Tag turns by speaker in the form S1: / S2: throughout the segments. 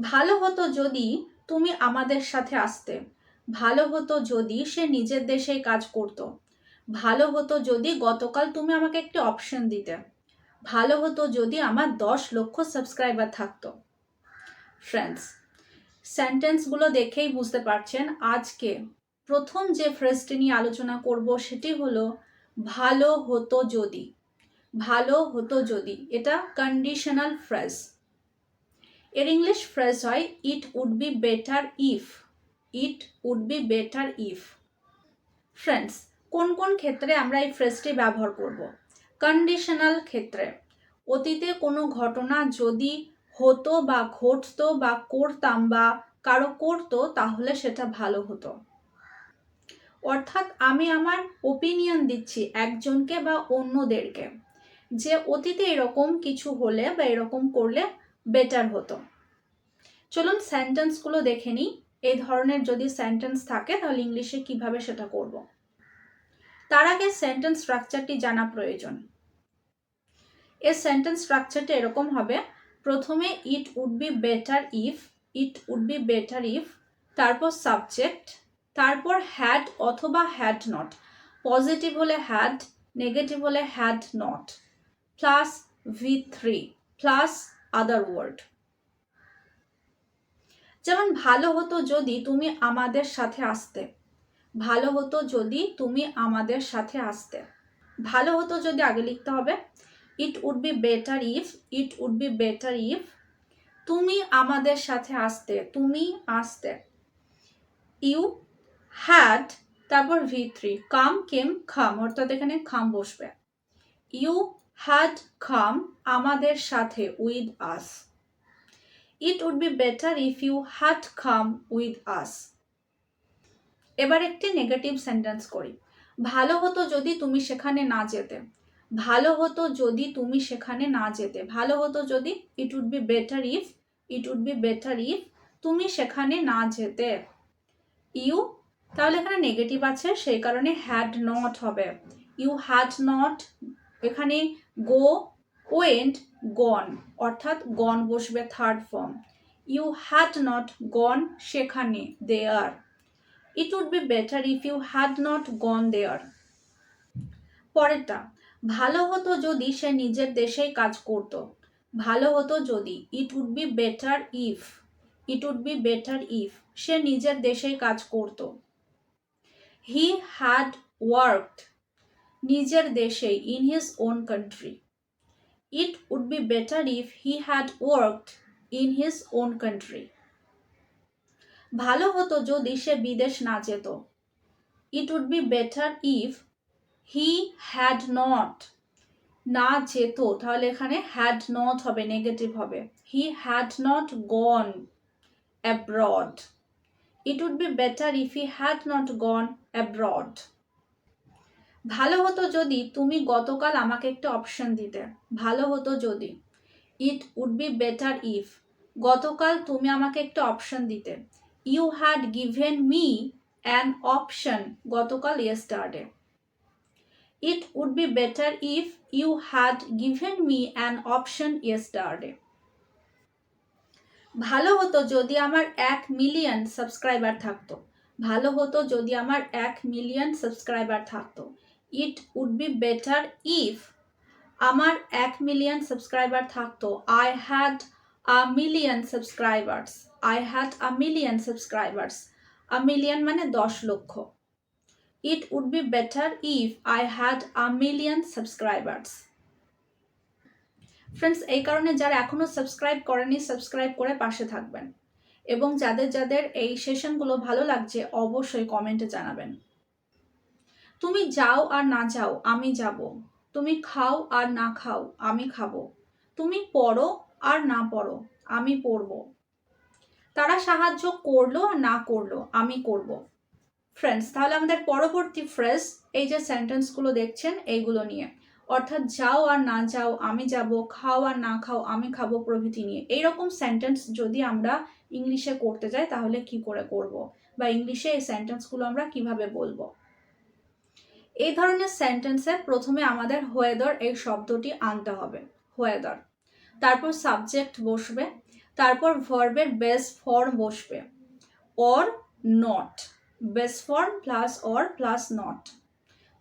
S1: ভালো হতো যদি তুমি আমাদের সাথে আসতে। ভালো হতো যদি সে নিজের দেশেই কাজ করতো। ভালো হতো যদি গতকাল তুমি আমাকে একটি অপশন দিতে। ভালো হতো যদি আমার দশ লক্ষ সাবস্ক্রাইবার থাকতো। ফ্রেন্ডস সেন্টেন্সগুলো দেখেই বুঝতে পারছেন আজকে প্রথম যে ফ্রেজটি নিয়ে আলোচনা করব সেটি হলো, ভালো হতো যদি। ভালো হতো যদি, এটা কন্ডিশনাল ফ্রেজ এর ইংলিশ ফ্রেজ হয় it would be better if it would be better if friends কোন কোন ক্ষেত্রে আমরা এই ফ্রেজটি ব্যবহার করব? কন্ডিশনাল ক্ষেত্রে। অতীতে কোনো ঘটনা যদি হতো বা ঘটতো বা করতাম বা কারও করতো, তাহলে সেটা ভালো হতো। অর্থাৎ আমি আমার ওপিনিয়ন দিচ্ছি একজনকে বা অন্যদেরকে। যে অতীতে এরকম কিছু হলে বা এরকম করলে বেটার হতো। চলুন সেন্টেন্সগুলো দেখে নিই। এই ধরনের যদি সেন্টেন্স থাকে, তাহলে ইংলিশে কীভাবে সেটা করব? তার আগে সেন্টেন্স স্ট্রাকচারটি জানা প্রয়োজন। এর সেন্টেন্স স্ট্রাকচারটা এরকম হবে, প্রথমে it would be better if it would be better if তারপর সাবজেক্ট তারপর হ্যাড অথবা হ্যাড নট পজিটিভ হলে হ্যাড নেগেটিভ হলে had not plus V three plus other world যেমন, ভালো হতো যদি তুমি আমাদের সাথে আসতে। ভালো হতো যদি তুমি আমাদের সাথে আসতে। ভালো হতো যদি আগে লিখতে হবে। It would be better if it would be better if তুমি আমাদের সাথে আসতে, তুমি আসতে। ইউ হ্যাড তারপর V three come came come অর্থাৎ এখানে খাম বসবে। ইউ হ্যাড খাম আমাদের সাথে with us it would be better if you had come with us এবার একটি নেগেটিভ সেন্টেন্স করি। ভালো হতো যদি তুমি সেখানে না যেতে। ভালো হতো যদি তুমি সেখানে না যেতে। ভালো হতো যদি it would be better if it would be better if তুমি সেখানে না যেতে। ইউ তাহলে এখানে নেগেটিভ আছে, সেই কারণে হ্যাড নট হবে। ইউ হ্যাড নট এখানে গো ওয়েন্ট গন অর্থাৎ গন বসবে third form you had not gone সেখানে there it would be better if you had not gone there পরেরটা, ভালো হতো যদি সে নিজের দেশেই কাজ করত। ভালো হতো যদি it would be better if it would be better if সে নিজের দেশেই কাজ করত। হি হ্যাড ওয়ার্কড নিজের দেশেই in his own country it would be better if he had worked in his own country ভালো হতো যদি সে বিদেশ না যেত। It would be better if he had not না যেত। তাহলে এখানে হ্যাড নট হবে নেগেটিভ হবে। He had not gone abroad it would be better if he had not gone abroad ভালো হতো যদি তুমি গতকাল আমাকে একটা অপশন দিতে। ভালো হতো যদি। It would be better if গতকাল তুমি আমাকে একটা অপশন দিতে। You had given me an option গতকাল yesterday It would be better if you had given me an option yesterday. ভালো হতো যদি আমার এক মিলিয়ন সাবস্ক্রাইবার থাকতো। ভালো হতো যদি আমার এক মিলিয়ন সাবস্ক্রাইবার থাকতো। It would be better if আমার এক মিলিয়ন সাবস্ক্রাইবার থাকতো। I had a million subscribers I had a million subscribers a million মানে দশ লক্ষ। It would be better if I had a million subscribers. Friends এই কারণে যারা এখনও সাবস্ক্রাইব করেনি সাবস্ক্রাইব করে পাশে থাকবেন। এবং যাদের যাদের এই সেশনগুলো ভালো লাগছে, অবশ্যই কমেন্টে জানাবেন। তুমি যাও আর না যাও, আমি যাব। তুমি খাও আর না খাও, আমি খাব। তুমি পড়ো আর না পড়ো, আমি পড়ব। তারা সাহায্য করল আর না করল, আমি করব। ফ্রেন্ডস তাহলে আমাদের পরবর্তী ফ্রেজ এই যে সেন্টেন্সগুলো দেখছেন, এইগুলো নিয়ে। অর্থাৎ যাও আর না যাও, আমি যাব, খাও আর না খাও, আমি খাব প্রভৃতি নিয়ে। এইরকম সেন্টেন্স যদি আমরা ইংলিশে করতে যাই, তাহলে কি করে করব? বা ইংলিশে এই সেন্টেন্সগুলো আমরা কীভাবে বলব? এই ধরনের সেন্টেন্সে প্রথমে আমাদের হোয়েদার এই শব্দটি আনতে হবে, হোয়েদার। তারপর সাবজেক্ট বসবে, তারপর ভার্বের বেস ফর্ম বসবে or not base form plus or plus not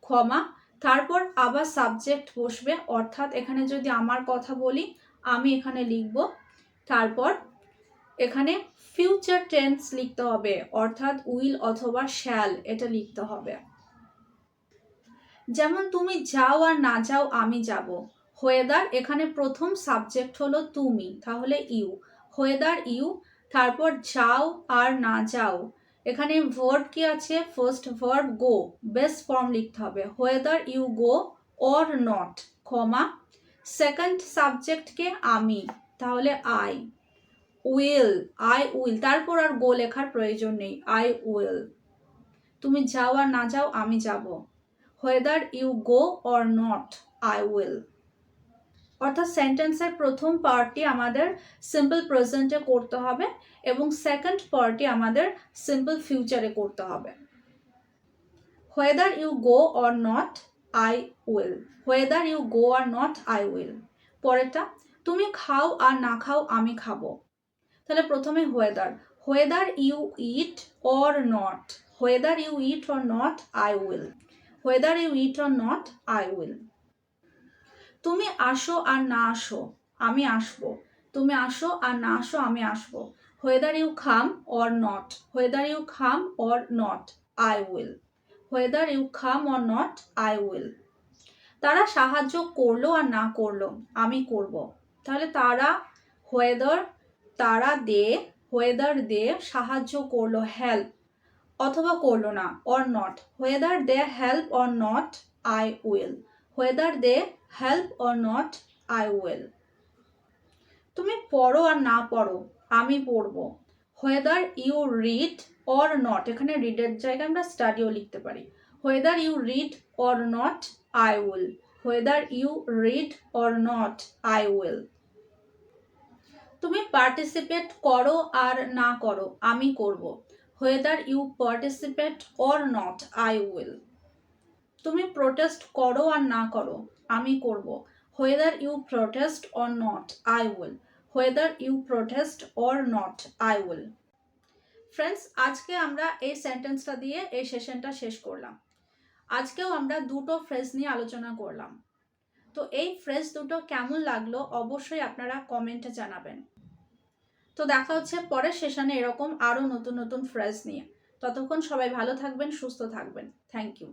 S1: comma তারপর আবার সাবজেক্ট বসবে, অর্থাৎ এখানে যদি আমার কথা বলি, আমি এখানে লিখব, তারপর এখানে ফিউচার টেন্স লিখতে হবে, অর্থাৎ উইল অথবা শ্যাল এটা লিখতে হবে। যেমন তুমি যাও আর না যাও, আমি যাব। হোয়েদার, এখানে প্রথম সাবজেক্ট হলো তুমি, তাহলে ইউ। Whether, you. তারপর যাও আর না যাও। এখানে ভার্ব কি আছে? First verb go base form লিখতে হবে। Whether, you go or not comma second সাবজেক্টকে আমি, তাহলে আই উইল আই উইল তারপর আর গো লেখার প্রয়োজন নেই। আই উইল তুমি যাও আর না যাও, আমি যাব। Whether you go or not I will অর্থাৎ সেন্টেন্সের প্রথম পার্টটি আমাদের সিম্পল প্রেজেন্টে করতে হবে এবং সেকেন্ড পার্টটি আমাদের সিম্পল ফিউচারে করতে হবে। Whether you go or not I will whether you go or not I will পরেরটা, তুমি খাও আর না খাও, আমি খাব। তাহলে প্রথমে whether whether you eat or not whether you eat or not I will whether you eat or not I will তুমি আসো আর না আসো, আমি আসব। তুমি আসো আর না আসো, আমি আসব। Whether you come or not whether you come or not I will whether you come or not I will তারা সাহায্য করল আর না করল, আমি করব। তাহলে তারা হোয়েদার তারা দে হোয়েদার দে সাহায্য করল হেল্প অথবা করল না or not whether they help or not I will whether they help or not I will তুমি পড়ো আর না পড়ো, আমি পড়ব। Whether you read or not এখানে রিডের জায়গায় আমরা স্টাডিও লিখতে পারি। Whether you read or not I will whether you read or not I will তুমি পার্টিসিপেট করো আর না করো, আমি করব। Whether you participate or not I will তুমি প্রোটেস্ট করো আর না করো, আমি করব। Whether you protest or not I will whether you protest or not I will friends আজকে আমরা এই সেন্টেন্সটা দিয়ে এই সেশনটা শেষ করলাম। আজকেও আমরা দুটো ফ্রেজ নিয়ে আলোচনা করলাম। তো এই ফ্রেজ দুটো কেমন লাগল, অবশ্যই আপনারা কমেন্টে জানাবেন। তো দেখা হচ্ছে পরের সেশনে এরকম আরও নতুন নতুন ফ্রেজ নিয়ে। ততক্ষণ সবাই ভালো থাকবেন, সুস্থ থাকবেন। Thank you